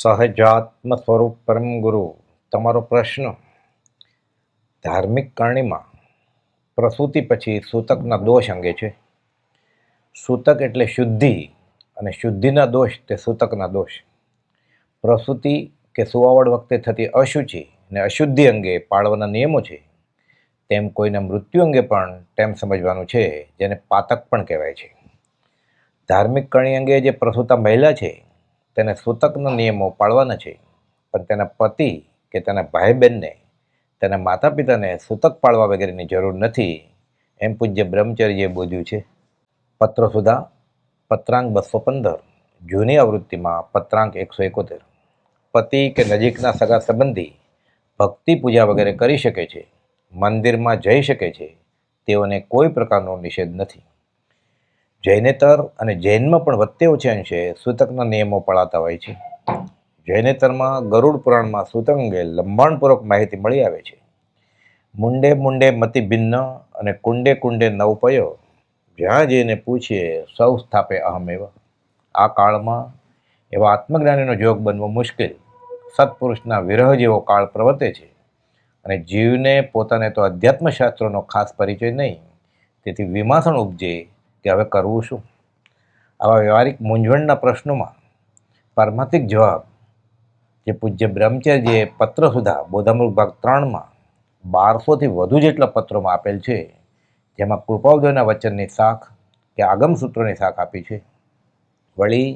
સહજાત્મ સ્વરૂપ પરમ ગુરુ. તમારો પ્રશ્ન. ધાર્મિક કરણીમાં પ્રસૂતિ પછી સૂતકના દોષ અંગે છે. સૂતક એટલે શુદ્ધિ અને શુદ્ધિના દોષ તે સૂતકના દોષ. પ્રસૂતિ કે સુવાવડ વખતે થતી અશુચિ અને અશુદ્ધિ અંગે પાળવાના નિયમો છે. તેમ કોઈના મૃત્યુ અંગે પણ તેમ સમજવાનું છે, જેને પાતક પણ કહેવાય છે. ધાર્મિક કરણી અંગે જે પ્રસૂતા મહિલા છે તેને સૂતકના નિયમો પાળવાના છે. પણ તેના પતિ કે તેના ભાઈ બહેનને તેના માતા પિતાને સૂતક પાળવા વગેરેની જરૂર નથી એમ પૂજ્ય બ્રહ્મચર્યે બોધ્યું છે. પત્ર સુધા, પત્રાંક બસો પંદર, જૂની આવૃત્તિમાં પત્રાંક એકસો એકોતેર. પતિ કે નજીકના સગા સંબંધી ભક્તિ પૂજા વગેરે કરી શકે છે, મંદિરમાં જઈ શકે છે, તેઓને કોઈ પ્રકારનો નિષેધ નથી. જૈનેતર અને જૈનમાં પણ વત્તે ઓછે અંશે સૂતકના નિયમો પળાતા હોય છે. જૈનેતરમાં ગરુડ પુરાણમાં સૂતક અંગે લંબાણપૂર્વક માહિતી મળી આવે છે. મુંડે મુંડે મતિ ભિન્ન અને કુંડે કુંડે નવપયો જ્યાં જઈને પૂછીએ સૌ સ્થાપે અહમ એવા. આ કાળમાં એવા આત્મજ્ઞાનીનો જોગ બનવો મુશ્કેલ. સત્પુરુષના વિરહ જેવો કાળ પ્રવર્તે છે. અને જીવને પોતાને તો અધ્યાત્મશાસ્ત્રોનો ખાસ પરિચય નહીં. તેથી વિમાસણ ઉપજે કે હવે કરવું શું? આવા વ્યવહારિક મૂંઝવણના પ્રશ્નોમાં પારમાર્થિક જવાબ જે પૂજ્ય બ્રહ્મચર્યજીએ પત્ર સુધા બોધામૃત ભાગ ત્રણમાં બારસોથી વધુ જેટલા પત્રોમાં આપેલ છે, જેમાં કૃપાઉદયના વચનની શાખ કે આગમ સૂત્રોની શાખ આપી છે. વળી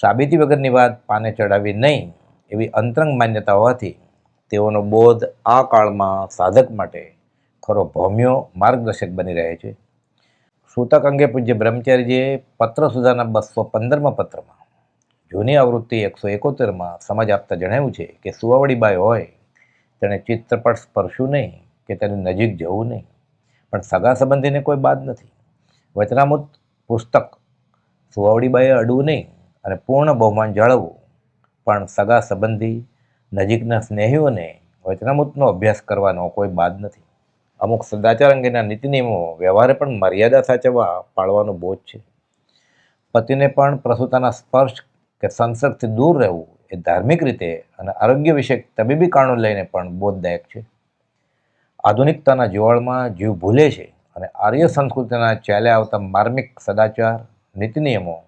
સાબિતી વગરની વાત પાને ચડાવી નહીં એવી અંતરંગ માન્યતા હોવાથી તેઓનો બોધ આ કાળમાં સાધક માટે ખરો ભૌમ્યો માર્ગદર્શક બની રહે છે. સૂતક અંગે પૂજ્ય બ્રહ્મચારીજીએ પત્ર સુધાના બસો પંદરમાં પત્રમાં, જૂની આવૃત્તિ એકસો એકોતેરમાં સમજ આપતા જણાવ્યું છે કે સુવાવડી બાઈ હોય, તેણે ચિત્રપટ સ્પર્શવું નહીં, કે તેની નજીક જવું નહીં. પણ સગા સંબંધીને કોઈ બાદ નથી. વચનામૃત પુસ્તક સુવાવડીબાઈએ અડવું નહીં અને પૂર્ણ બહુમાન જાળવવું. પણ સગા સંબંધી નજીકના સ્નેહીઓને વચનામૃતનો અભ્યાસ કરવાનો કોઈ બાદ નથી. અમુક સદાચાર અંગેના નીતિ નિયમો વ્યવહારે પણ મર્યાદા સાચવવા પાળવાનો બોજ છે. પતિને પણ પ્રસૂતાના સ્પર્શ કે સંસર્ગથી દૂર રહેવું એ ધાર્મિક રીતે અને આરોગ્ય વિષયક તબીબી કારણો લઈને પણ બોધદાયક છે. આધુનિકતાના જોવાળમાં જીવ ભૂલે છે અને આર્ય સંસ્કૃતિના ચાલ્યા આવતા માર્મિક સદાચાર, નીતિ નિયમો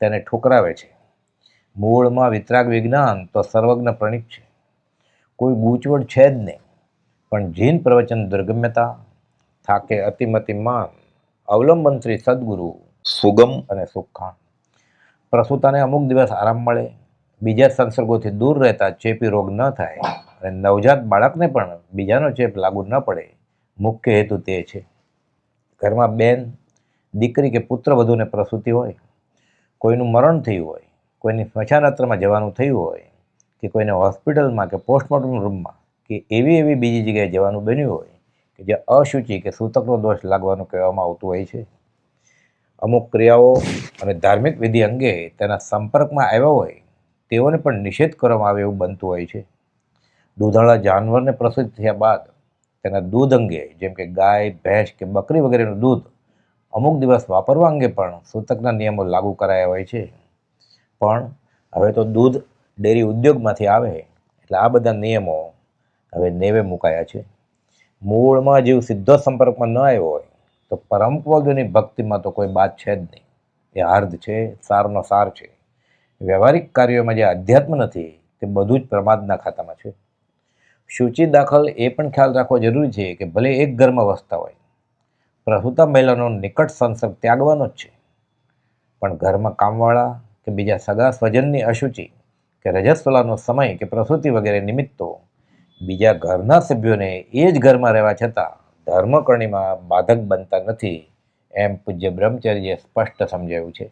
તેને ઠુકરાવે છે. મૂળમાં વિતરાગ વિજ્ઞાન તો સર્વજ્ઞ પ્રણિત છે. કોઈ ગૂંચવડ છે જ નહીં. પણ જીન પ્રવચન દુર્ગમ્યતા થાકે અતિમતિ માન અવલંબન શ્રી સદગુરુ સુગમ અને સુખાણ. પ્રસૂતાને અમુક દિવસ આરામ મળે બીજા સંસર્ગોથી દૂર રહેતા ચેપી રોગ ન થાય અને નવજાત બાળકને પણ બીજાનો ચેપ લાગુ ન પડે મુખ્ય હેતુ તે છે. ઘરમાં બેન દીકરી કે પુત્ર વધુને પ્રસૂતિ હોય કોઈનું મરણ થયું હોય કોઈની સ્મશાનત્રમાં જવાનું થયું હોય કે કોઈને હોસ્પિટલમાં કે પોસ્ટમોર્ટમ રૂમમાં કે એવી એવી બીજી જગ્યાએ જવાનું બન્યું હોય કે જે અશુચિ કે સૂતકનો દોષ લાગવાનું કહેવામાં આવતું હોય છે. અમુક ક્રિયાઓ અને ધાર્મિક વિધિ અંગે તેના સંપર્કમાં આવ્યા હોય તેઓને પણ નિષેધ કરવામાં આવે એવું બનતું હોય છે. દૂધાળા જાનવરને પ્રસિદ્ધ થયા બાદ તેના દૂધ અંગે જેમ કે ગાય, ભેંસ કે બકરી વગેરેનું દૂધ અમુક દિવસ વાપરવા અંગે પણ સૂતકના નિયમો લાગુ કરાયા હોય છે. પણ હવે તો દૂધ ડેરી ઉદ્યોગમાંથી આવે એટલે આ બધા નિયમો હવે નેવે મુકાયા છે. મૂળમાં જીવ સીધો સંપર્કમાં ન આવ્યો હોય, તો પરમ ભક્તિમાં તો કોઈ બાદ છે જ નહીં. એ હાર્દ છે, સારનો સાર છે. વ્યવહારિક કાર્યોમાં જે અધ્યાત્મ નથી, તે બધું જ પ્રમાદના ખાતામાં છે. સૂચિ દાખલ એ પણ ખ્યાલ રાખવો જરૂરી છે કે ભલે એક ઘરમાં વસતા હોય, પ્રસૂતા મહિલાનો નિકટ સંસર્ગ ત્યાગવાનો જ છે. પણ ઘરમાં કામવાળા કે બીજા સગા સ્વજનની અશુચિ કે રજસ્વલાનો સમય કે પ્રસૂતિ વગેરે નિમિત્તો બીજા ઘરના સભ્યોને એ જ ઘરમાં રહેવા છતાં ધર્મકરણીમાં બાધક બનતા નથી એમ પૂજ્ય બ્રહ્મચર્યે સ્પષ્ટ સમજાવ્યું છે.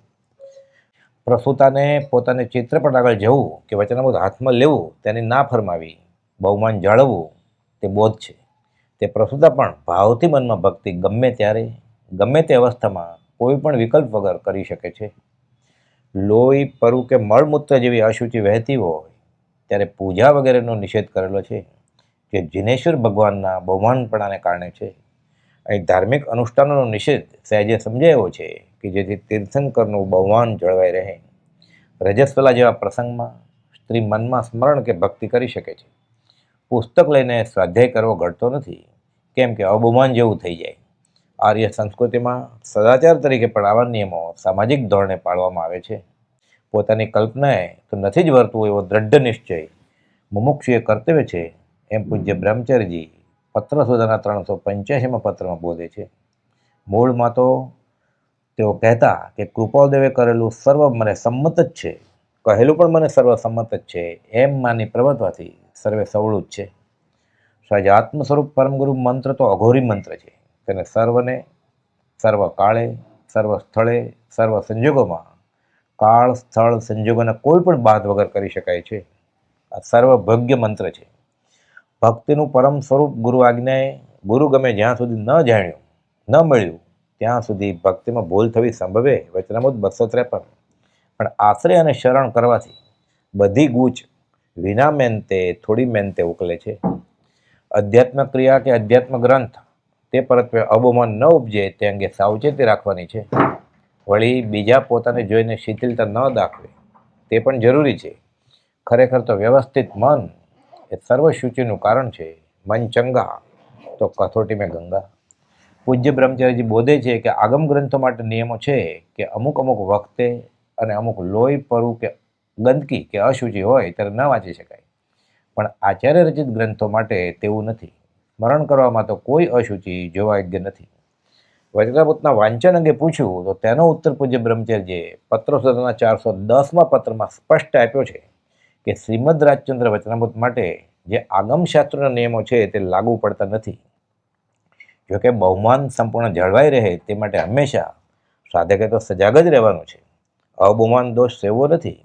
પ્રસૂતાને પોતાને ચિત્ર પર આગળ જવું કે વચનામૃત હાથમાં લેવું તેની ના ફરમાવી. બહુમાન જાળવવું તે બોધ છે. તે પ્રસૂતા પણ ભાવથી મનમાં ભક્તિ ગમે ત્યારે, ગમે તે અવસ્થામાં કોઈ પણ વિકલ્પ વગર કરી શકે છે. લોહી, પરુ કે મળમૂત્ર જેવી અશુચિ વહેતી હોય ત્યારે પૂજા વગેરેનો નિષેધ કરેલો છે, જે જિનેશ્વર ભગવાનના બહુમાનપણાને કારણે છે. અહીં ધાર્મિક અનુષ્ઠાનોનો નિષેધ સહેજે સમજાયો છે કે જેથી તીર્થંકરનું બહુમાન જળવાઈ રહે. રજસ્વલા જેવા પ્રસંગમાં સ્ત્રી મનમાં સ્મરણ કે ભક્તિ કરી શકે છે. પુસ્તક લઈને સ્વાધ્યાય કરવો ઘટતો નથી, કેમ કે અવબહુમાન જેવું થઈ જાય. આર્ય સંસ્કૃતિમાં સદાચાર તરીકે પણ આવા નિયમો સામાજિક ધોરણે પાળવામાં આવે છે. પોતાની કલ્પનાએ તો નથી જ વર્તવું એવો દ્રઢ નિશ્ચય. મુમુક્ષુએ કર્તવ્ય છે એમ પૂજ્ય બ્રહ્મચર્યજી પત્ર સુધાના ત્રણસો પંચ્યાસીમાં પત્રમાં બોલે છે. મૂળમાં તો તેઓ કહેતા કે કૃપાલદેવે કરેલું સર્વ મને સંમત જ છે. કહેલું પણ મને સર્વ સંમત જ છે એમ માની પ્રવર્તવાથી સર્વે સવળું જ છે. સહજ આત્મ સ્વરૂપ પરમગુરુ મંત્ર તો અઘોરી મંત્ર છે. તેને સર્વને સર્વ કાળે સર્વ સ્થળે સર્વ સંજોગોમાં કાળ, સ્થળ સંજોગોના કોઈ પણ બાદ વગર કરી શકાય છે. આ સર્વભગ્ય મંત્ર છે. ભક્તિનું પરમ સ્વરૂપ ગુરુ આજ્ઞાએ ગુરુ ગમે જ્યાં સુધી ન જાણ્યું, ન મળ્યું, ત્યાં સુધી ભક્તિમાં ભૂલ થવી સંભવે, વચનામૃત બસો ત્રેપન પણ. આશ્રય અને શરણ કરવાથી બધી ગૂંચ વિના મેનતે થોડી મેનતે ઉકલે છે. અધ્યાત્મ ક્રિયા કે અધ્યાત્મ ગ્રંથ તે પરત્વે અબોમાન ન ઉપજે તે અંગે સાવચેતી રાખવાની છે. વળી બીજા પોતાને જોઈને શિથિલતા ન દાખવે, તે પણ જરૂરી છે. ખરેખર તો વ્યવસ્થિત મન એ સર્વસૂચિનું કારણ છે. મન ચંગા, તો કથોટી મેં ગંગા. પૂજ્ય બ્રહ્મચારીજી બોધે છે કે આગમ ગ્રંથો માટે નિયમો છે કે અમુક અમુક વખતે અને અમુક લોહી પરુ કે ગંદકી કે અશુચિ હોય ત્યારે ન વાંચી શકાય. પણ આચાર્ય રચિત ગ્રંથો માટે તેવું નથી. સ્મરણ કરવામાં તો કોઈ અશુચિ જોવા યોગ્ય નથી. વજ્રામૃતના વાંચન અંગે પૂછ્યું તો તેનો ઉત્તર પૂજ્ય બ્રહ્મચર્યજીએ પત્ર સદના ચારસો દસમાં પત્રમાં સ્પષ્ટ આપ્યો છે કે શ્રીમદ રાજચંદ્ર વચનામૃત માટે જે આગમશાસ્ત્રના નિયમો છે તે લાગુ પડતા નથી. જોકે બહુમાન સંપૂર્ણ જળવાઈ રહે તે માટે હંમેશા સાધકે તો સજાગ જ રહેવાનું છે. અબહુમાન દોષ સેવો નથી.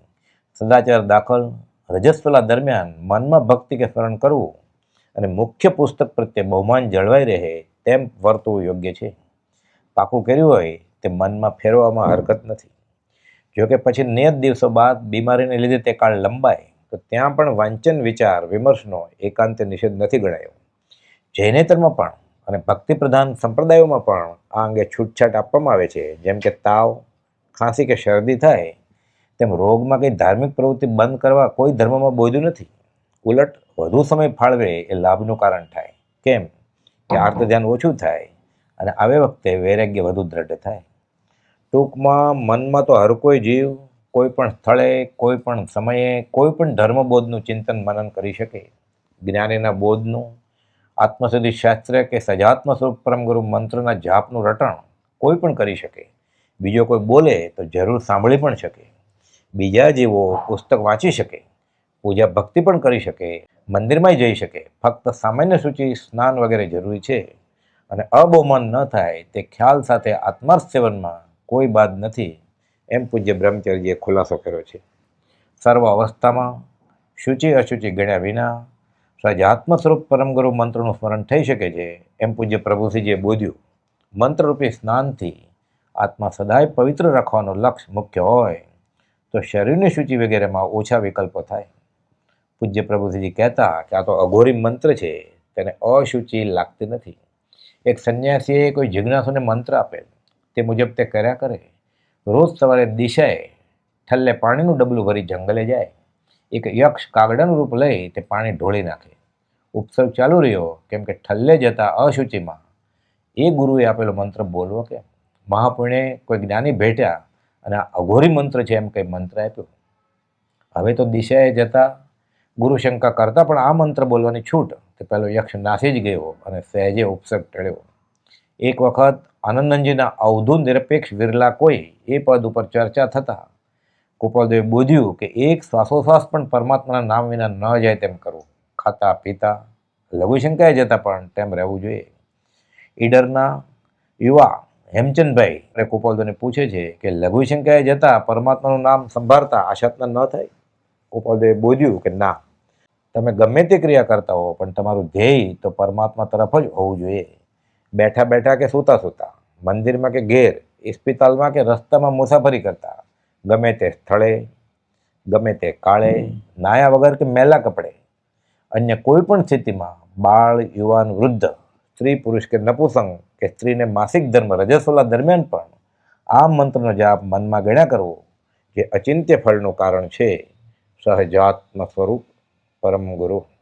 સદાચાર દાખલ રજસ્વલા દરમિયાન મનમાં ભક્તિ કે સ્મરણ કરવું અને મુખ્ય પુસ્તક પ્રત્યે બહુમાન જળવાઈ રહે તેમ વર્તવું યોગ્ય છે. પાકું કર્યું હોય, તે મનમાં ફેરવામાં હરકત નથી. જોકે પછી નિયત દિવસો બાદ બીમારીને લીધે તે કાળ લંબાય, તો ત્યાં પણ વાંચન, વિચાર, વિમર્શનો એકાંત નિષેધ નથી ગણાયો. જૈનેતરમાં પણ અને ભક્તિ પ્રધાન સંપ્રદાયોમાં પણ આ અંગે છૂટછાટ આપવામાં આવે છે. જેમ કે તાવ, ખાંસી કે શરદી થાય, તેમ રોગમાં કંઈ ધાર્મિક પ્રવૃત્તિ બંધ કરવા કોઈ ધર્મમાં બોધ્યું નથી. ઉલટ, વધુ સમય ફાળવે એ લાભનું કારણ થાય. કેમ? કે આર્ત ધ્યાન ઓછું થાય અને આવે વખતે વૈરાગ્ય વધુ દ્રઢ થાય. ટૂંકમાં મનમાં તો હર કોઈ જીવ, કોઈ પણ સ્થળે, કોઈ પણ સમયે, કોઈ પણ ધર્મબોધનું ચિંતન મનન કરી શકે. જ્ઞાનીના બોધનું, આત્મસિદ્ધિ શાસ્ત્ર કે સજાત્મ સ્વરૂપ પરમગુરુ મંત્રના જાપનું રટણ કોઈ પણ કરી શકે. બીજો કોઈ બોલે તો જરૂર સાંભળી પણ શકે. બીજા જેવો પુસ્તક વાંચી શકે. પૂજા ભક્તિ પણ કરી શકે. મંદિરમાં જઈ શકે. ફક્ત સામાન્ય સૂચિ, સ્નાન વગેરે જરૂરી છે. અને અબોમન ન થાય તે ખ્યાલ સાથે આત્માર્થ સેવનમાં કોઈ બાદ નથી એમ પૂજ્ય બ્રહ્મચર્યજીએ ખુલાસો કર્યો છે. સર્વ અવસ્થામાં શુચિ અશુચિ ગણ્યા વિના સજાત્મ સ્વરૂપ પરમગુરુ મંત્રનું સ્મરણ થઈ શકે છે એમ પૂજ્ય પ્રભુસિંહજીએ બોધ્યું. મંત્રરૂપી સ્નાનથી આત્મા સદાય પવિત્ર રાખવાનો લક્ષ્ય મુખ્ય હોય તો શરીરની સૂચિ વગેરેમાં ઓછા વિકલ્પો થાય. પૂજ્ય પ્રભુસિંહજી કહેતા કે આ તો અઘોરી મંત્ર છે, તેને અશુચિ લાગતી નથી. એક સંન્યાસીએ કોઈ જિજ્ઞાસુને મંત્ર આપેલ. તે મુજબ તે કર્યા કરે. રોજ સવારે દિશાએ ઠલ્લે પાણીનું ડબલું ભરી જંગલે જાય. એક યક્ષ કાગડાનું રૂપ લઈ તે પાણી ઢોળી નાખે. ઉપસર્ગ ચાલુ રહ્યો, કેમ કે ઠલ્લે જતા અશુચિમાં. એ ગુરુએ આપેલો મંત્ર બોલવો કે મહાપુણે કોઈ જ્ઞાની ભેટ્યા અને આ અઘોરી મંત્ર છે એમ કંઈ મંત્ર આપ્યો? હવે તો દિશાએ જતા ગુરુશંકા કરતા પણ આ મંત્ર બોલવાની છૂટ તે પહેલો યક્ષ નાસી જ ગયો અને સહેજે ઉપસર્ગ ટળ્યો. એક વખત આનંદનજીના અવધૂત નિરપેક્ષ વિરલા કોઈ એ પદ ઉપર ચર્ચા થતા ગોપાલદેવે બોધ્યું કે એક શ્વાસોશ્વાસ પણ પરમાત્માના નામ વિના ન જાય તેમ કરવું ખાતા પીતા લઘુશંકાએ જતા પણ તેમ રહેવું જોઈએ. ઈડરના યુવા હેમચંદભાઈ અને ગોપાલદેવને પૂછે છે કે લઘુશંકાએ જતા પરમાત્માનું નામ સંભાળતા આશાતના ન થાય ગોપાલદેવે બોધ્યું કે ના. તમે ગમે તે ક્રિયા કરતા હો, પણ તમારું ધ્યેય તો પરમાત્મા તરફ જ હોવું જોઈએ. બેઠા બેઠા કે સૂતા સૂતા, મંદિરમાં કે ઘેર ઇસ્પિતાલમાં કે રસ્તામાં મુસાફરી કરતા, ગમે તે સ્થળે, ગમે તે કાળે, નાયા વગર કે મેલા કપડે, અન્ય કોઈ પણ સ્થિતિમાં બાળ, યુવાન, વૃદ્ધ, સ્ત્રી, પુરુષ કે નપુસંગ કે સ્ત્રીને માસિક ધર્મ, રજસ્વલા દરમિયાન પણ આ મંત્રનો જાપ મનમાં ગણ્યા કરવો, જે અચિંત્ય ફળનું કારણ છે, સહજાત્મ સ્વરૂપ. પરમ ગુરુ